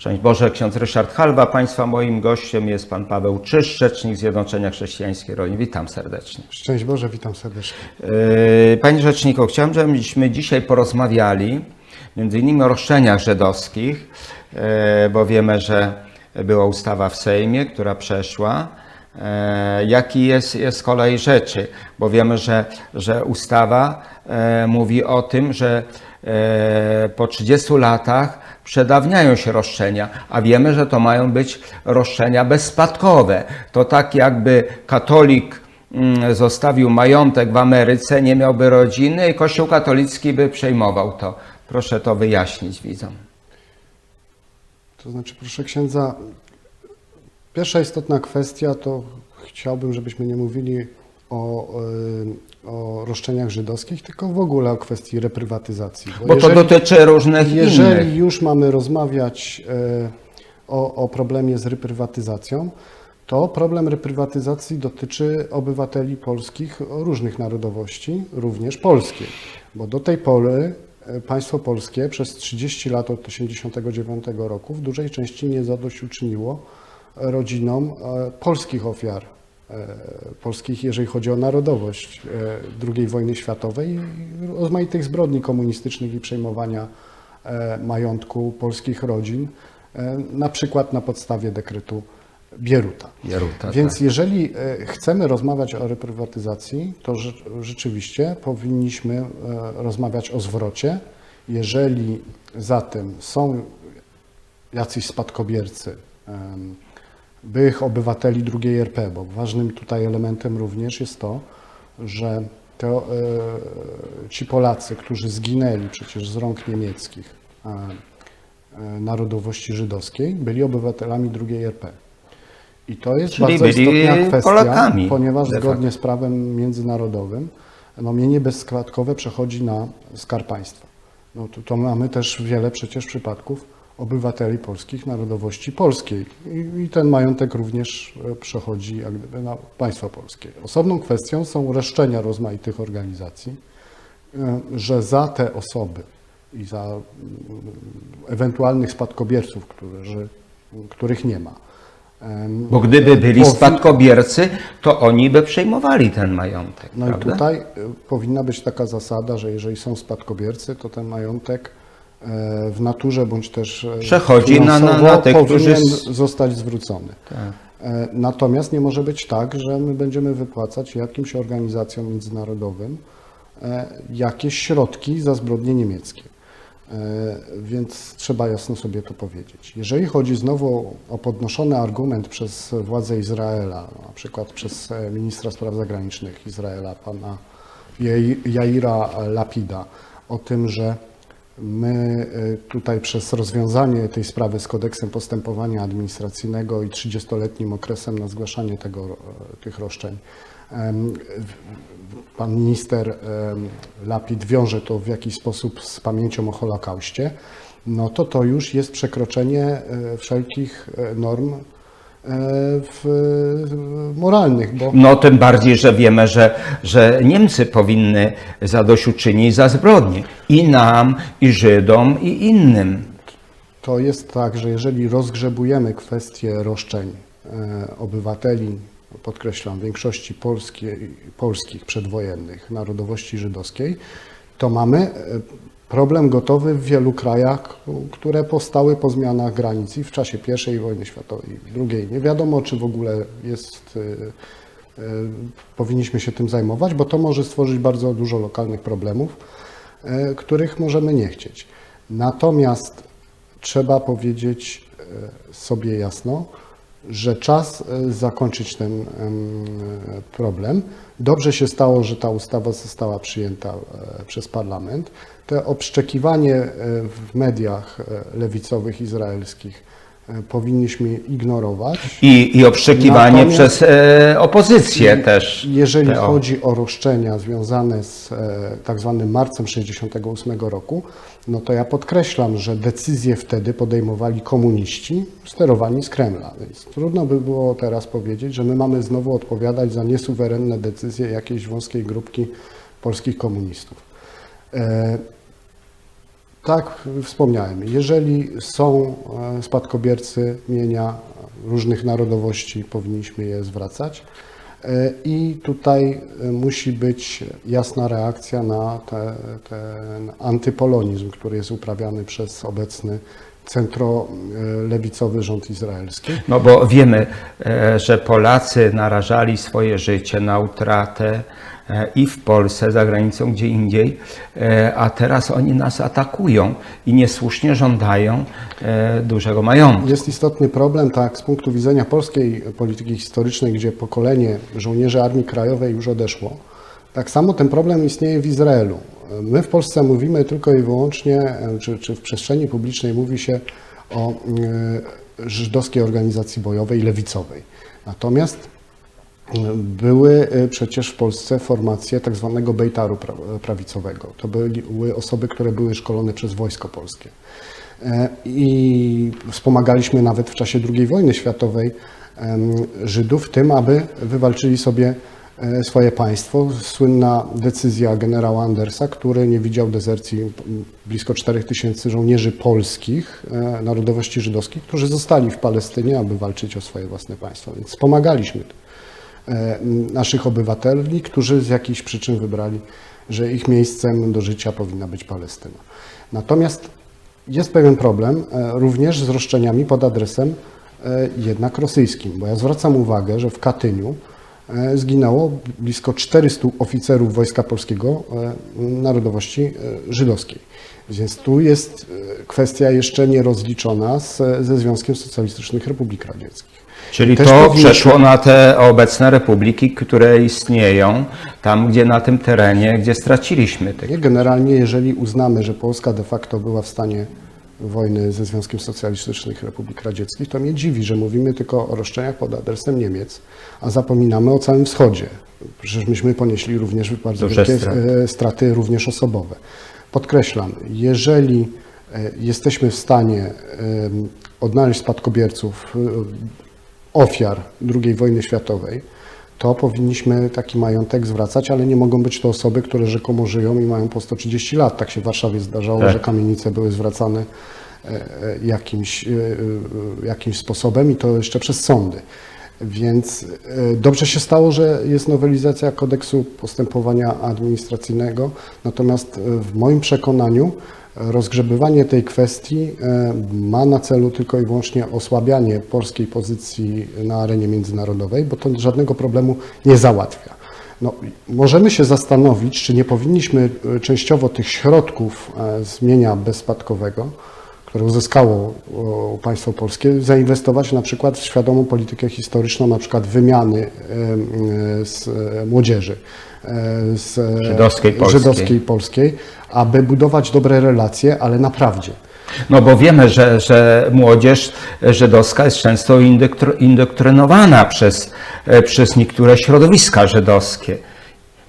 Szczęść Boże, ksiądz Ryszard Halwa. Państwa moim gościem jest pan Paweł Czyż, rzecznik Zjednoczenia Chrześcijańskiej Rolni. Witam serdecznie. Szczęść Boże, witam serdecznie. Yy, Panie Rzeczniku, chciałem, żebyśmy dzisiaj porozmawiali między innymi o roszczeniach żydowskich, yy, bo wiemy, że była ustawa w Sejmie, która przeszła. Yy, Jaki jest, jest z kolei rzeczy? Bo wiemy, że, że ustawa mówi o tym, że po 30 latach przedawniają się roszczenia, a wiemy, że to mają być roszczenia bezspadkowe. To tak jakby katolik mm, zostawił majątek w Ameryce, nie miałby rodziny i Kościół katolicki by przejmował to. Proszę to wyjaśnić widzom. To znaczy, proszę księdza, pierwsza istotna kwestia to chciałbym, żebyśmy nie mówili o, o roszczeniach żydowskich, tylko w ogóle o kwestii reprywatyzacji. Bo to dotyczy różnych Jeżeli innych. już mamy rozmawiać e, o, o problemie z reprywatyzacją, to problem reprywatyzacji dotyczy obywateli polskich różnych narodowości, również polskiej. Bo do tej pory e, państwo polskie przez 30 lat od 1989 roku w dużej części nie zadośćuczyniło rodzinom e, polskich ofiar polskich, jeżeli chodzi o narodowość e, II wojny światowej i rozmaitych zbrodni komunistycznych i przejmowania e, majątku polskich rodzin, e, na przykład na podstawie dekretu Bieruta. Bieruta, Więc tak. jeżeli e, chcemy rozmawiać o reprywatyzacji, to rze- rzeczywiście powinniśmy e, rozmawiać o zwrocie. Jeżeli zatem są jacyś spadkobiercy byłych obywateli II RP, bo ważnym tutaj elementem również jest to, że to, e, ci Polacy, którzy zginęli przecież z rąk niemieckich e, narodowości żydowskiej, byli obywatelami II RP. I to jest Czyli bardzo istotna kwestia, Polakami, ponieważ zgodnie z prawem międzynarodowym no, mienie bezskładkowe przechodzi na Skarb Państwa. No, to, to mamy też wiele przecież przypadków obywateli polskich, narodowości polskiej I, i ten majątek również e, przechodzi jak gdyby na państwo polskie. Osobną kwestią są reszczenia rozmaitych organizacji, e, że za te osoby i za mm, ewentualnych spadkobierców, którzy, których nie ma, Bo gdyby byli spadkobiercy, to oni by przejmowali ten majątek. No i prawda? tutaj y, powinna być taka zasada, że jeżeli są spadkobiercy, to ten majątek e, w naturze bądź też e, Przechodzi na- na- na którzy powinien zostać zwrócony. Tak. E, Natomiast nie może być tak, że my będziemy wypłacać jakimś organizacjom międzynarodowym e, jakieś środki za zbrodnie niemieckie. E, Więc trzeba jasno sobie to powiedzieć. Jeżeli chodzi znowu o podnoszony argument przez władze Izraela, na przykład przez e, ministra spraw zagranicznych Izraela, pana Jai- Jaira Lapida, o tym, że My y, tutaj przez rozwiązanie tej sprawy z kodeksem postępowania administracyjnego i 30-letnim okresem na zgłaszanie tego, e, tych roszczeń, pan minister Lapid wiąże to w jakiś sposób z pamięcią o Holokauście, no to to już jest przekroczenie e, wszelkich e, norm e, w, moralnych, bo No tym bardziej, że wiemy, że, że Niemcy powinny zadośćuczynić za zbrodnie. I nam, i Żydom, i innym. To jest tak, że jeżeli rozgrzebujemy kwestie roszczeń e, obywateli, podkreślam, większości polskiej, polskich przedwojennych, narodowości żydowskiej, to mamy e, problem gotowy w wielu krajach, które powstały po zmianach granic i w czasie I wojny światowej, II. Nie wiadomo, czy w ogóle jest, e, e, powinniśmy się tym zajmować, bo to może stworzyć bardzo dużo lokalnych problemów, e, których możemy nie chcieć. Natomiast trzeba powiedzieć sobie jasno, że czas e, zakończyć ten e, problem. Dobrze się stało, że ta ustawa została przyjęta e, przez parlament. Te obszczekiwanie w mediach lewicowych izraelskich powinniśmy ignorować. I, i Natomiast- przez e, opozycję też. Jeżeli PO. chodzi o roszczenia związane z e, tak zwanym marcem 68 roku, no to ja podkreślam, że decyzje wtedy podejmowali komuniści sterowani z Kremla. Więc trudno by było teraz powiedzieć, że my mamy znowu odpowiadać za niesuwerenne decyzje jakiejś wąskiej grupki polskich komunistów. E, Tak, wspomniałem. Jeżeli są e, spadkobiercy mienia różnych narodowości, powinniśmy je zwracać. E, I tutaj e, musi być jasna reakcja na te, ten antypolonizm, który jest uprawiany przez obecny centrolewicowy rząd izraelski. No bo wiemy, że Polacy narażali swoje życie na utratę i w Polsce, za granicą, gdzie indziej, e, a teraz oni nas atakują i niesłusznie żądają e, dużego majątku. Jest istotny problem, tak, z punktu widzenia polskiej polityki historycznej, gdzie pokolenie żołnierzy Armii Krajowej już odeszło. Tak samo ten problem istnieje w Izraelu. My w Polsce mówimy tylko i wyłącznie, czy, czy w przestrzeni publicznej mówi się o e, żydowskiej organizacji bojowej lewicowej. Natomiast e, były e, przecież w Polsce formacje tak zwanego bejtaru pra- prawicowego. To były osoby, które były szkolone przez Wojsko Polskie. E, I wspomagaliśmy nawet w czasie II wojny światowej Żydów w tym, aby wywalczyli sobie e, swoje państwo. Słynna decyzja generała Andersa, który nie widział dezercji blisko 4 tysięcy żołnierzy polskich, e, narodowości żydowskiej, którzy zostali w Palestynie, aby walczyć o swoje własne państwo. Więc wspomagaliśmy e, naszych obywateli, którzy z jakichś przyczyn wybrali, że ich miejscem do życia powinna być Palestyna. Natomiast jest pewien problem e, również z roszczeniami pod adresem e, jednak rosyjskim, bo ja zwracam uwagę, że w Katyniu e, zginęło blisko 400 oficerów Wojska Polskiego e, narodowości e, żydowskiej. Więc tu jest e, kwestia jeszcze nierozliczona ze Związkiem Socjalistycznych Republik Radzieckich. Czyli Też to powinniśmy- przeszło na te obecne republiki, które istnieją tam, gdzie na tym terenie, gdzie straciliśmy tych. Nie, Generalnie, jeżeli uznamy, że Polska de facto była w stanie wojny ze Związkiem Socjalistycznych Republik Radzieckich, to mnie dziwi, że mówimy tylko o roszczeniach pod adresem Niemiec, a zapominamy o całym wschodzie. Przecież myśmy ponieśli również bardzo Duże wielkie straty. e, straty, również osobowe. Podkreślam, jeżeli e, jesteśmy w stanie odnaleźć spadkobierców ofiar II wojny światowej, to powinniśmy taki majątek zwracać, ale nie mogą być to osoby, które rzekomo żyją i mają po 130 lat. Tak się w Warszawie zdarzało, Tak. że kamienice były zwracane e, e, jakimś, e, jakimś sposobem i to jeszcze przez sądy. Więc e, dobrze się stało, że jest nowelizacja kodeksu postępowania administracyjnego, natomiast e, w moim przekonaniu e, rozgrzebywanie tej kwestii ma na celu tylko i wyłącznie osłabianie polskiej pozycji na arenie międzynarodowej, bo to żadnego problemu nie załatwia. No, możemy się zastanowić, czy nie powinniśmy częściowo tych środków z mienia bezspadkowego, które uzyskało państwo polskie, zainwestować na przykład w świadomą politykę historyczną, na przykład wymiany e, z e, młodzieży e, z Żydowskiej, polskiej. żydowskiej polskiej, aby budować dobre relacje, ale na prawdzie. No bo wiemy, że, że młodzież żydowska jest często indoktr- indoktrynowana przez, przez niektóre środowiska żydowskie.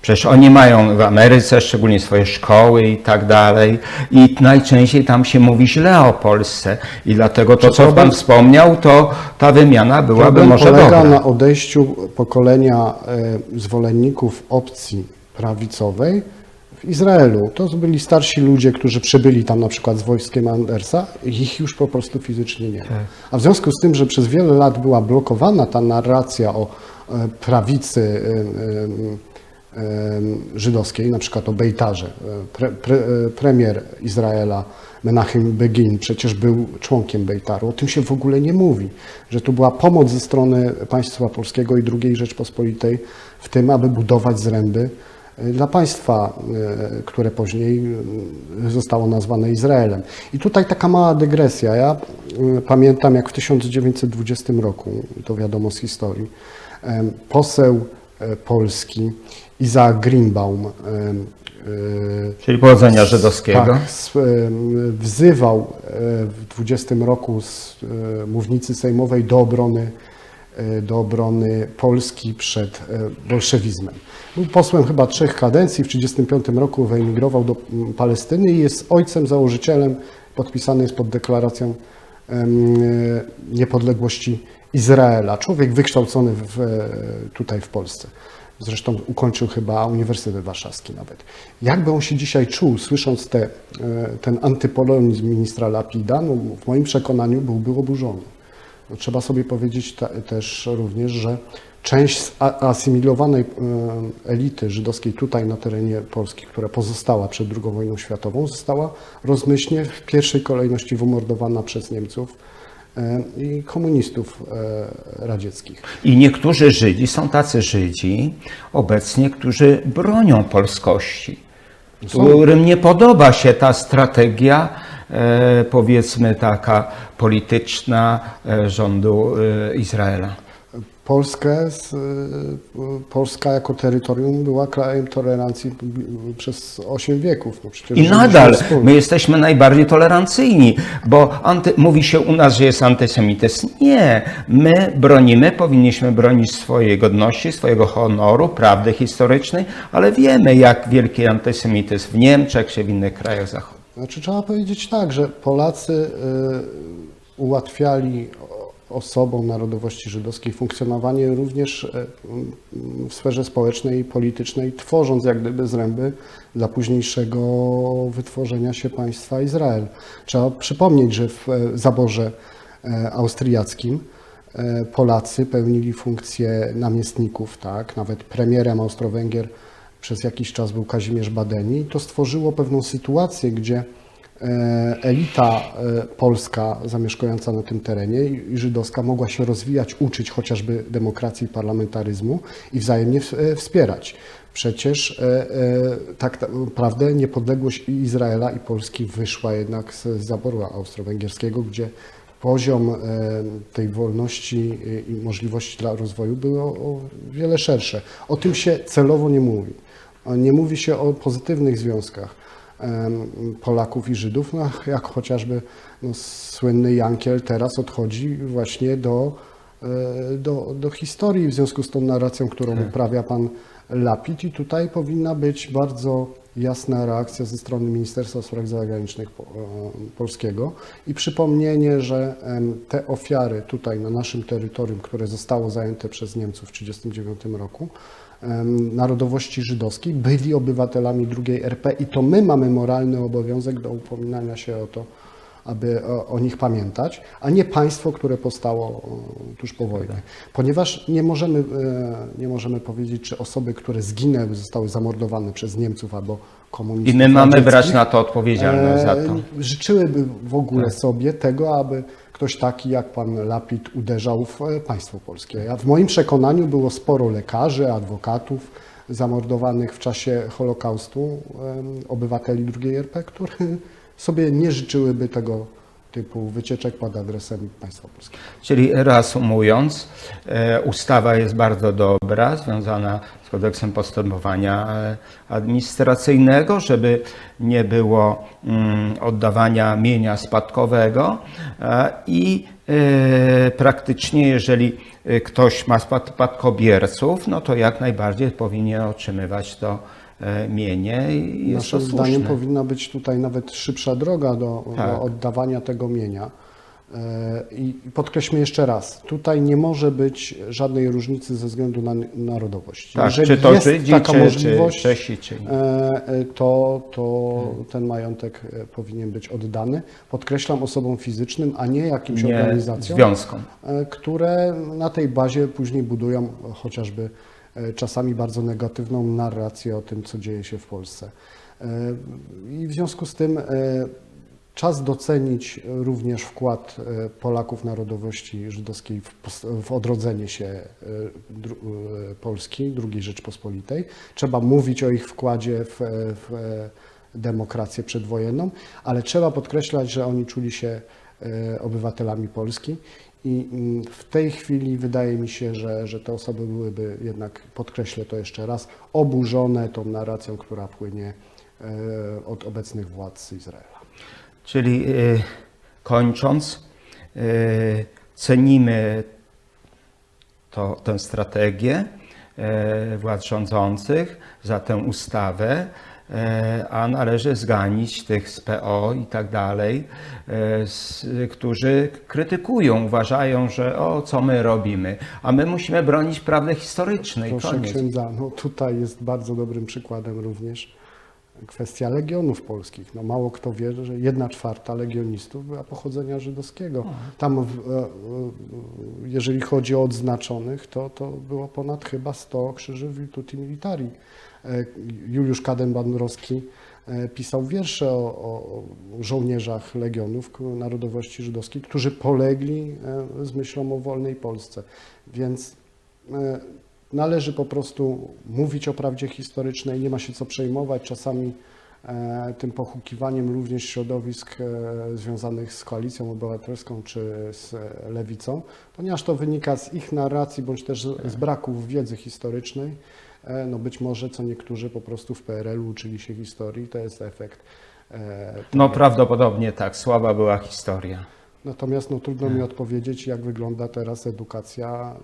Przecież oni mają w Ameryce szczególnie swoje szkoły i tak dalej i najczęściej tam się mówi źle o Polsce i dlatego to, co Pan wspomniał, to ta wymiana byłaby może polega dobra. na odejściu pokolenia e, zwolenników opcji prawicowej w Izraelu. To byli starsi ludzie, którzy przybyli tam na przykład z wojskiem Andersa, ich już po prostu fizycznie nie ma. A w związku z tym, że przez wiele lat była blokowana ta narracja o e, prawicy e, żydowskiej, na przykład o Bejtarze. E, Pre, pre, e, premier Izraela Menachem Begin przecież był członkiem Bejtaru. O tym się w ogóle nie mówi, że tu była pomoc ze strony państwa polskiego i II Rzeczpospolitej w tym, aby budować zręby e, dla państwa, które później zostało nazwane Izraelem. I tutaj taka mała dygresja. Ja pamiętam, jak w 1920 roku, to wiadomo z historii, poseł Polski Izaak Greenbaum Czyli pochodzenia żydowskiego. tak, wzywał e, w 20 roku z e, mównicy sejmowej do obrony, e, do obrony Polski przed bolszewizmem. Był posłem chyba trzech kadencji, w 1935 roku wyemigrował do Palestyny i jest ojcem, założycielem, podpisany jest pod deklaracją niepodległości Izraela. Człowiek wykształcony w, tutaj w Polsce. Zresztą ukończył chyba Uniwersytet Warszawski nawet. Jakby on się dzisiaj czuł, słysząc te, e, ten antypolonizm ministra Lapida, no, w moim przekonaniu byłby oburzony. No, trzeba sobie powiedzieć ta, też również, że część asymilowanej elity żydowskiej tutaj na terenie Polski, która pozostała przed II wojną światową, została rozmyślnie w pierwszej kolejności wymordowana przez Niemców e, i komunistów e, radzieckich. I niektórzy Żydzi, są tacy Żydzi obecnie, którzy bronią polskości, Są. którym nie podoba się ta strategia, e, powiedzmy taka polityczna e, rządu e, Izraela. Polskę, z, y, Polska jako terytorium była krajem tolerancji przez 8 wieków. No I nadal my jesteśmy najbardziej tolerancyjni, bo anty, mówi się u nas, że jest antysemityzm. Nie, my bronimy, powinniśmy bronić swojej godności, swojego honoru, prawdy historycznej, ale wiemy, jak wielki antysemityzm w Niemczech czy w innych krajach zachodu. Znaczy, trzeba powiedzieć tak, że Polacy y, ułatwiali osobom narodowości żydowskiej funkcjonowanie również y, w sferze społecznej i politycznej, tworząc jak gdyby zręby dla późniejszego wytworzenia się państwa Izrael. Trzeba przypomnieć, że w e, zaborze e, austriackim e, Polacy pełnili funkcję namiestników, tak? Nawet premierem Austro-Węgier przez jakiś czas był Kazimierz Badeni. I to stworzyło pewną sytuację, gdzie e, elita e, polska zamieszkująca na tym terenie i żydowska mogła się rozwijać, uczyć chociażby demokracji i parlamentaryzmu i wzajemnie e, wspierać. Przecież e, e, tak naprawdę niepodległość Izraela i Polski wyszła jednak z zaboru austro-węgierskiego, gdzie poziom e, tej wolności e, i możliwości dla rozwoju były o, wiele szersze. O tym się celowo nie mówi. Nie mówi się o pozytywnych związkach Polaków i Żydów, no, jak chociażby no, słynny Jankiel teraz odchodzi właśnie do, e, do, do historii w związku z tą narracją, którą uprawia pan Lapid i tutaj powinna być bardzo jasna reakcja ze strony Ministerstwa Spraw Zagranicznych e, polskiego i przypomnienie, że te ofiary tutaj na naszym terytorium, które zostało zajęte przez Niemców w 1939 roku, narodowości żydowskiej, byli obywatelami drugiej RP i to my mamy moralny obowiązek do upominania się o to, aby o, o nich pamiętać, a nie państwo, które powstało o, tuż po wojnie. Ponieważ nie możemy, e, nie możemy powiedzieć, czy osoby, które zginęły, zostały zamordowane przez Niemców albo komunistów. I my mamy brać na to odpowiedzialność za to. E, Życzyłyby w ogóle sobie tego, aby ktoś taki jak pan Lapid uderzał w e, państwo polskie. Ja, w moim przekonaniu było sporo lekarzy, adwokatów zamordowanych w czasie Holokaustu, obywateli II RP, które sobie nie życzyłyby tego typu wycieczek pod adresem państwa polskiego. Czyli reasumując, e, ustawa jest bardzo dobra, związana z kodeksem postępowania e, administracyjnego, żeby nie było mm, oddawania mienia spadkowego e, i praktycznie jeżeli ktoś ma spad- spadkobierców, no to jak najbardziej powinien otrzymywać to mienie i jest to Naszym zdaniem powinna być tutaj nawet szybsza droga do, Tak. do oddawania tego mienia. E, I podkreślmy jeszcze raz, tutaj nie może być żadnej różnicy ze względu na narodowość. Tak, Jeżeli czy to jest Żydzi, taka czy, czy możliwość, Czesi, czy nie. e, e, to, to ten majątek e, powinien być oddany. Podkreślam osobom fizycznym, a nie jakimś nie organizacjom, związkom. e, które na tej bazie później budują chociażby e, czasami bardzo negatywną narrację o tym, co dzieje się w Polsce. E, I w związku z tym e, czas docenić również wkład e, Polaków narodowości żydowskiej w, odrodzenie się e, e, Polski, II Rzeczpospolitej. Trzeba mówić o ich wkładzie w, w e, demokrację przedwojenną, ale trzeba podkreślać, że oni czuli się e, obywatelami Polski i mm, w tej chwili wydaje mi się, że, że te osoby byłyby jednak, podkreślę to jeszcze raz, oburzone tą narracją, która płynie e, od obecnych władz Izraela. Czyli y, kończąc, cenimy to, tę strategię władz rządzących za tę ustawę. E, a należy zganić tych z PO i tak dalej, e, którzy krytykują, uważają, że o, co my robimy, a my musimy bronić prawdy historycznej. Proszę Koniec. księdza, no tutaj jest bardzo dobrym przykładem również kwestia legionów polskich. No mało kto wie, że jedna czwarta legionistów była pochodzenia żydowskiego. Tam, w, e, e, jeżeli chodzi o odznaczonych, to, to było ponad chyba 100 krzyży Virtuti Militari. E, Juliusz Kaden-Bandrowski pisał wiersze o, o żołnierzach legionów narodowości żydowskiej, którzy polegli z myślą o wolnej Polsce. Więc należy po prostu mówić o prawdzie historycznej, nie ma się co przejmować czasami e, tym pochukiwaniem również środowisk e, związanych z koalicją obywatelską czy z e, lewicą, ponieważ to wynika z ich narracji bądź też z- braków wiedzy historycznej. No być może co niektórzy po prostu w PRL-u uczyli się historii, to jest efekt. No prawdopodobnie tak, słaba była historia. Natomiast no, trudno mi odpowiedzieć, jak wygląda teraz edukacja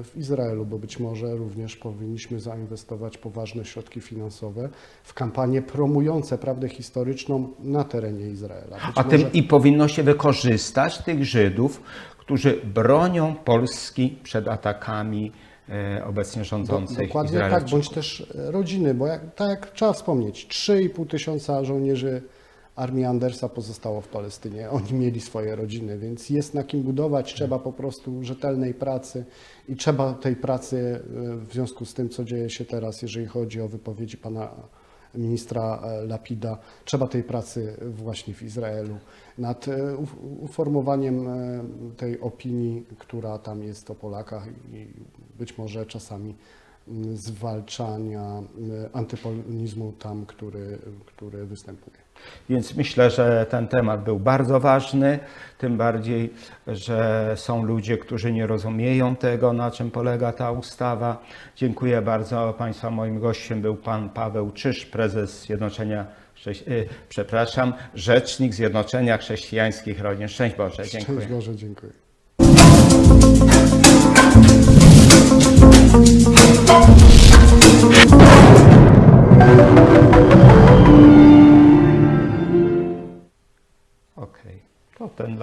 e, w Izraelu, bo być może również powinniśmy zainwestować poważne środki finansowe w kampanie promujące prawdę historyczną na terenie Izraela. Być A może- tym i powinno się wykorzystać tych Żydów, którzy bronią Polski przed atakami e, obecnie rządzących Dokładnie tak, bądź też rodziny, bo jak, tak jak trzeba wspomnieć, 3,5 tysiąca żołnierzy armii Andersa pozostało w Palestynie. Oni mieli swoje rodziny, więc jest na kim budować. Trzeba po prostu rzetelnej pracy i trzeba tej pracy e, w związku z tym, co dzieje się teraz, jeżeli chodzi o wypowiedzi pana ministra e, Lapida, trzeba tej pracy właśnie w Izraelu nad e, uf- uformowaniem tej opinii, która tam jest o Polakach i być może czasami zwalczania antypolonizmu tam, który, który występuje. Więc myślę, że ten temat był bardzo ważny, tym bardziej, że są ludzie, którzy nie rozumieją tego, na czym polega ta ustawa. Dziękuję bardzo Państwa. Moim gościem był Pan Paweł Czyż, prezes Zjednoczenia, y, przepraszam, rzecznik Zjednoczenia Chrześcijańskich Rodzin. Szczęść Boże, dziękuję. Szczęść Boże, dziękuję. Thank you. dann